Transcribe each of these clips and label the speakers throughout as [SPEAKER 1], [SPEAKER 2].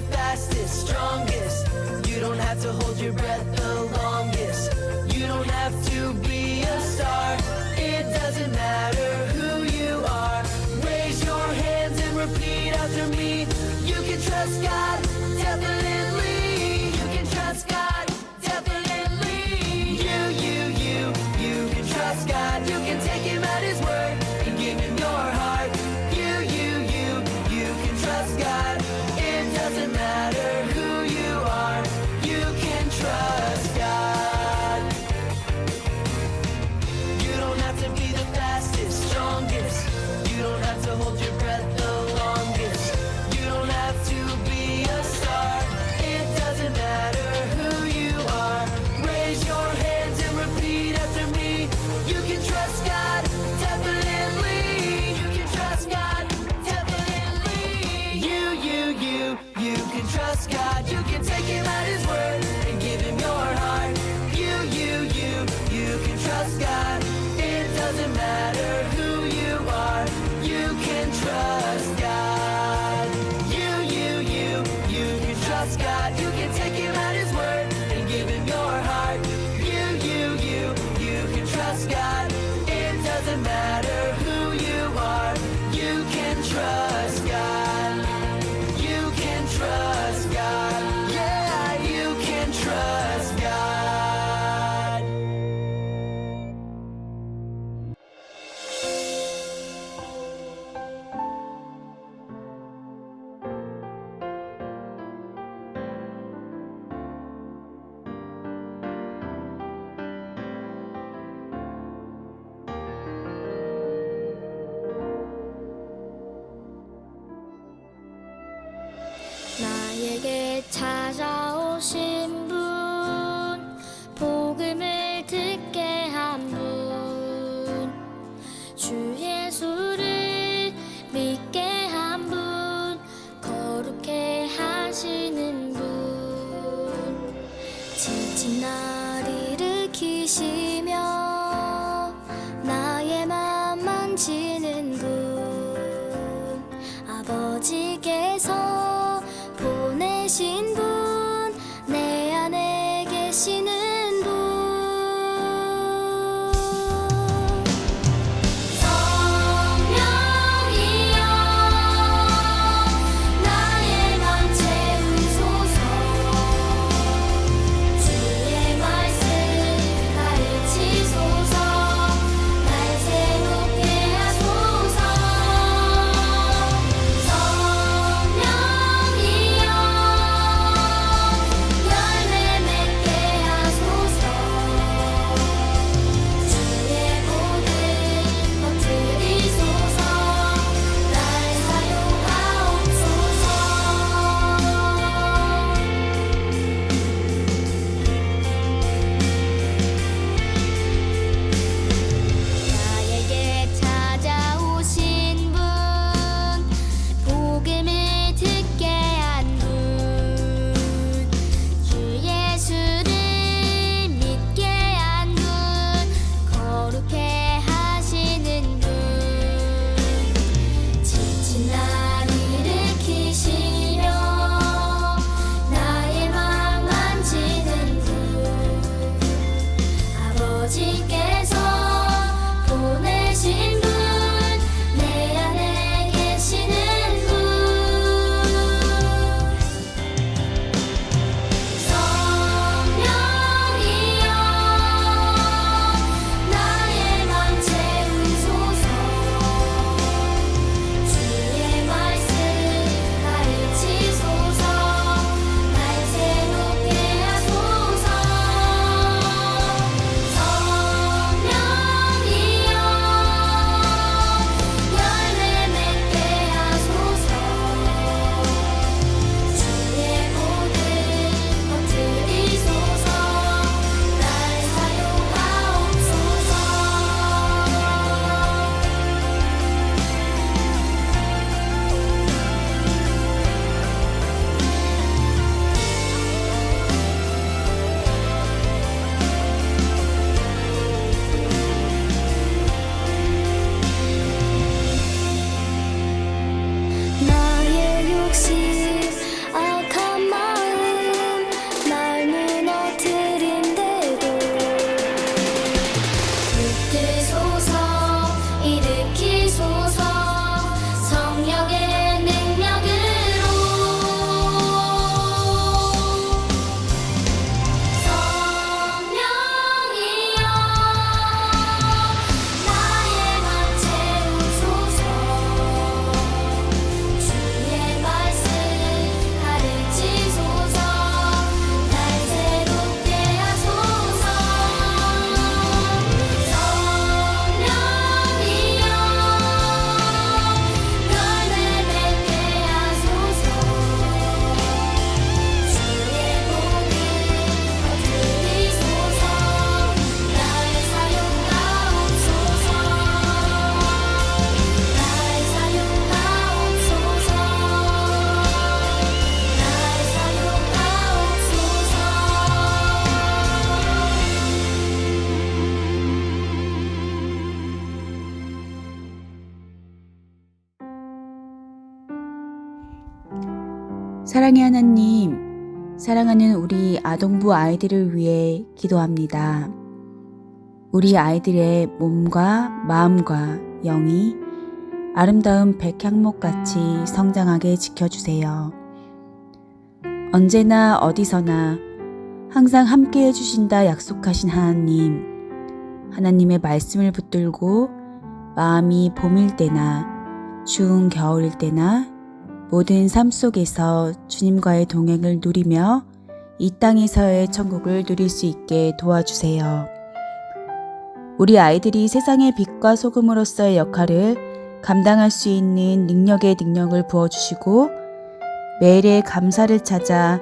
[SPEAKER 1] the fastest, strongest. You don't have to hold your breath the longest. You don't have to.
[SPEAKER 2] 心
[SPEAKER 3] 사랑의 하나님, 사랑하는 우리 아동부 아이들을 위해 기도합니다. 우리 아이들의 몸과 마음과 영이 아름다운 백향목 같이 성장하게 지켜주세요. 언제나 어디서나 항상 함께 해주신다 약속하신 하나님, 하나님의 말씀을 붙들고 마음이 봄일 때나 추운 겨울일 때나 모든 삶 속에서 주님과의 동행을 누리며 이 땅에서의 천국을 누릴 수 있게 도와주세요. 우리 아이들이 세상의 빛과 소금으로서의 역할을 감당할 수 있는 능력의 능력을 부어주시고 매일의 감사를 찾아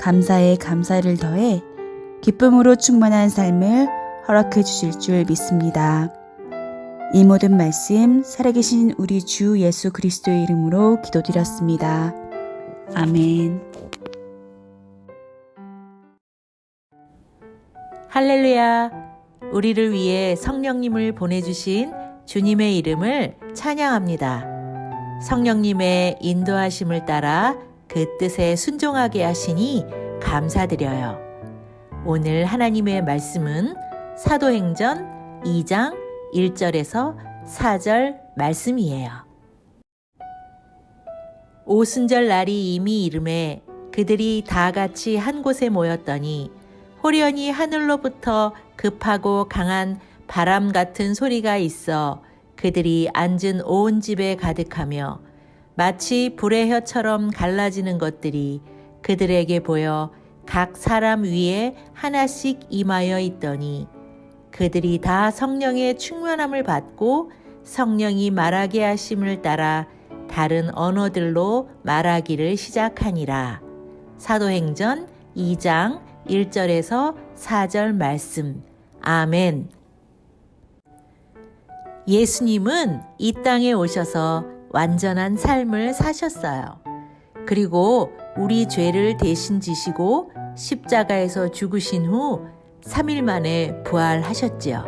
[SPEAKER 3] 감사에 감사를 더해 기쁨으로 충만한 삶을 허락해 주실 줄 믿습니다. 이 모든 말씀 살아계신 우리 주 예수 그리스도의 이름으로 기도드렸습니다. 아멘.
[SPEAKER 4] 할렐루야! 우리를 위해 성령님을 보내주신 주님의 이름을 찬양합니다. 성령님의 인도하심을 따라 그 뜻에 순종하게 하시니 감사드려요. 오늘 하나님의 말씀은 사도행전 2장 1절에서 4절 말씀이에요. 오순절 날이 이미 이름에 그들이 다 같이 한 곳에 모였더니 호련히 하늘로부터 급하고 강한 바람 같은 소리가 있어 그들이 앉은 온 집에 가득하며 마치 불의 혀처럼 갈라지는 것들이 그들에게 보여 각 사람 위에 하나씩 임하여 있더니 그들이 다 성령의 충만함을 받고 성령이 말하게 하심을 따라 다른 언어들로 말하기를 시작하니라. 사도행전 2장 1절에서 4절 말씀. 아멘. 예수님은 이 땅에 오셔서 완전한 삶을 사셨어요. 그리고 우리 죄를 대신 지시고 십자가에서 죽으신 후 3일 만에 부활하셨지요.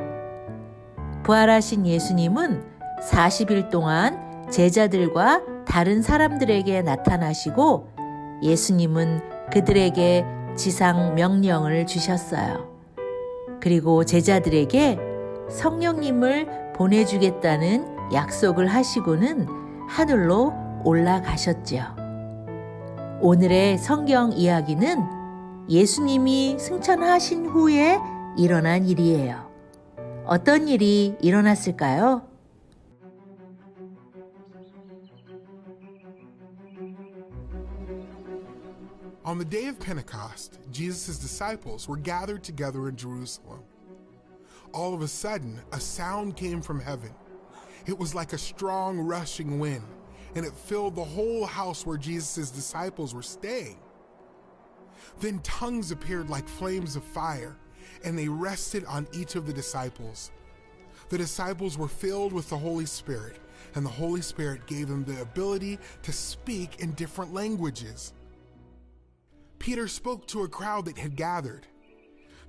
[SPEAKER 4] 부활하신 예수님은 40일 동안 제자들과 다른 사람들에게 나타나시고 예수님은 그들에게 지상 명령을 주셨어요. 그리고 제자들에게 성령님을 보내주겠다는 약속을 하시고는 하늘로 올라가셨지요. 오늘의 성경 이야기는 예수님이 승천하신 후에 일어난 일이에요. 어떤 일이 일어났을까요?
[SPEAKER 5] Staying. Then tongues appeared like flames of fire, and they rested on each of the disciples. The disciples were filled with the Holy Spirit, and the Holy Spirit gave them the ability to speak in different languages. Peter spoke to a crowd that had gathered.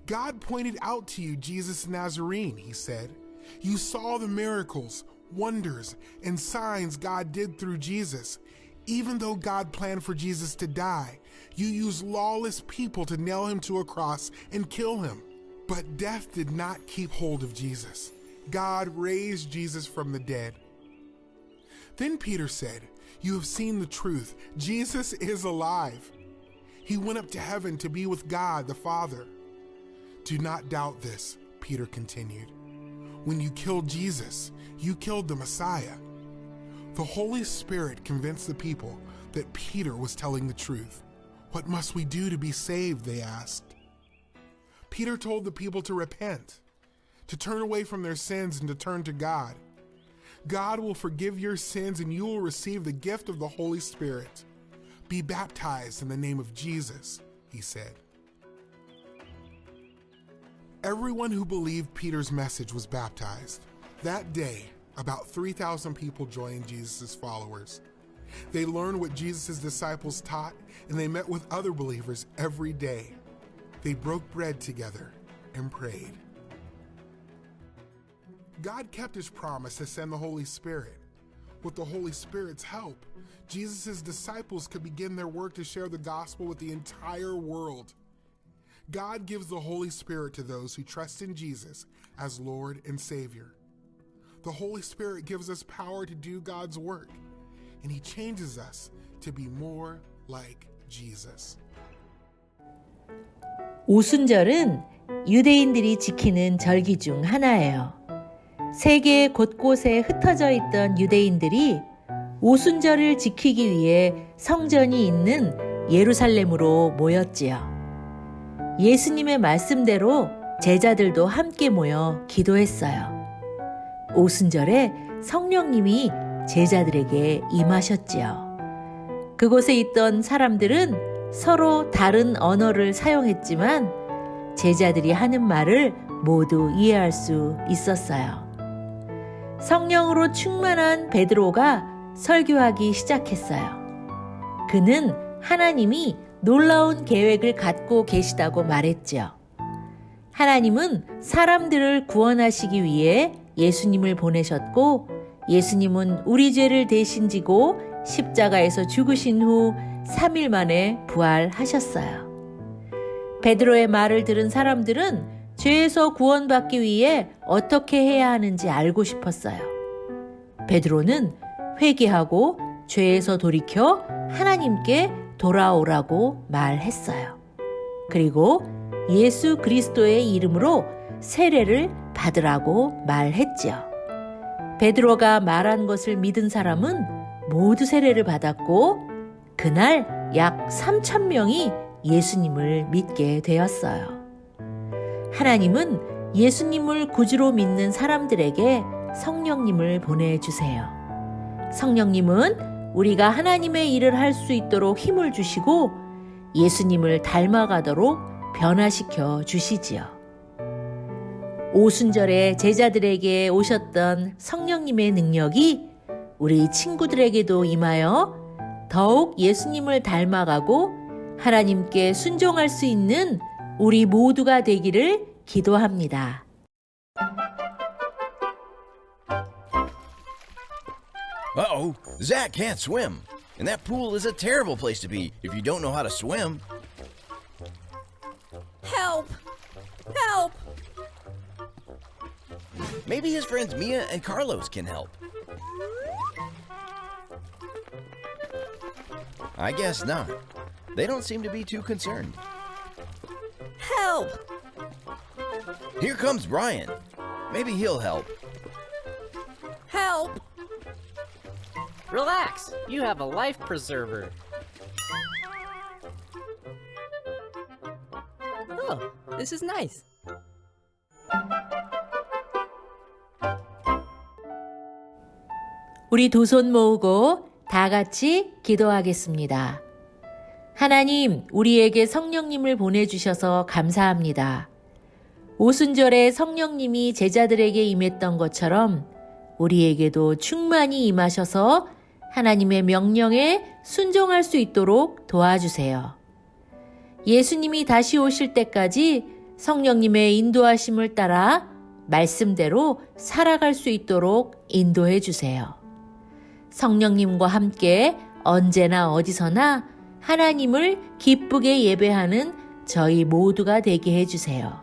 [SPEAKER 5] God pointed out to you Jesus Nazarene, he said. You saw the miracles, wonders, and signs God did through Jesus. Even though God planned for Jesus to die, you used lawless people to nail him to a cross and kill him. But death did not keep hold of Jesus. God raised Jesus from the dead. Then Peter said, You have seen the truth. Jesus is alive. He went up to heaven to be with God the Father. Do not doubt this, Peter continued. When you killed Jesus, you killed the Messiah. The Holy Spirit convinced the people that Peter was telling the truth. What must we do to be saved? They asked. Peter told the people to repent, to turn away from their sins and to turn to God. God will forgive your sins and you will receive the gift of the Holy Spirit. Be baptized in the name of Jesus, he said. Everyone who believed Peter's message was baptized. That day, about 3,000 people joined Jesus' followers. They learned what Jesus' disciples taught, and they met with other believers every day. They broke bread together and prayed. God kept his promise to send the Holy Spirit. With the Holy Spirit's help, Jesus' disciples could begin their work to share the gospel with the entire world. God gives the Holy Spirit to those who trust in Jesus as Lord and Savior. The Holy Spirit gives us power to do God's work, and He changes us to be more like Jesus.
[SPEAKER 4] 오순절은 유대인들이 지키는 절기 중 하나예요. 세계 곳곳에 흩어져 있던 유대인들이 오순절을 지키기 위해 성전이 있는 예루살렘으로 모였지요. 예수님의 말씀대로 제자들도 함께 모여 기도했어요. 오순절에 성령님이 제자들에게 임하셨지요. 그곳에 있던 사람들은 서로 다른 언어를 사용했지만 제자들이 하는 말을 모두 이해할 수 있었어요. 성령으로 충만한 베드로가 설교하기 시작했어요. 그는 하나님이 놀라운 계획을 갖고 계시다고 말했지요. 하나님은 사람들을 구원하시기 위해 예수님을 보내셨고 예수님은 우리 죄를 대신 지고 십자가에서 죽으신 후 3일 만에 부활하셨어요. 베드로의 말을 들은 사람들은 죄에서 구원받기 위해 어떻게 해야 하는지 알고 싶었어요. 베드로는 회개하고 죄에서 돌이켜 하나님께 돌아오라고 말했어요. 그리고 예수 그리스도의 이름으로 세례를 받으라고 말했지요. 베드로가 말한 것을 믿은 사람은 모두 세례를 받았고 그날 약 3천 명이 예수님을 믿게 되었어요. 하나님은 예수님을 구주로 믿는 사람들에게 성령님을 보내주세요. 성령님은 우리가 하나님의 일을 할 수 있도록 힘을 주시고 예수님을 닮아가도록 변화시켜 주시지요. 오순절에 제자들에게 오셨던 성령님의 능력이 우리 친구들에게도 임하여 더욱 예수님을 닮아가고 하나님께 순종할 수 있는 우리 모두가 되기를 기도합니다.
[SPEAKER 6] Uh oh, Zach can't swim. And that pool is a terrible place to be if you don't know how to swim. Maybe his friends Mia and Carlos can help. I guess not. They don't seem to be too concerned.
[SPEAKER 7] Help!
[SPEAKER 6] Here comes Brian. Maybe he'll help.
[SPEAKER 7] Help!
[SPEAKER 8] Relax, you have a life preserver. Oh, this is nice.
[SPEAKER 4] 우리 두 손 모으고 다 같이 기도하겠습니다. 하나님, 우리에게 성령님을 보내주셔서 감사합니다. 오순절에 성령님이 제자들에게 임했던 것처럼 우리에게도 충만히 임하셔서 하나님의 명령에 순종할 수 있도록 도와주세요. 예수님이 다시 오실 때까지 성령님의 인도하심을 따라 말씀대로 살아갈 수 있도록 인도해 주세요. 성령님과 함께 언제나 어디서나 하나님을 기쁘게 예배하는 저희 모두가 되게 해주세요.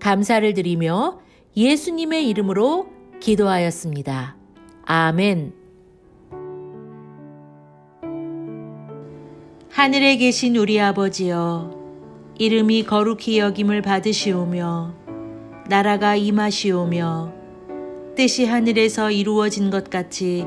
[SPEAKER 4] 감사를 드리며 예수님의 이름으로 기도하였습니다. 아멘. 하늘에 계신 우리 아버지여, 이름이 거룩히 여김을 받으시오며, 나라가 임하시오며, 뜻이 하늘에서 이루어진 것 같이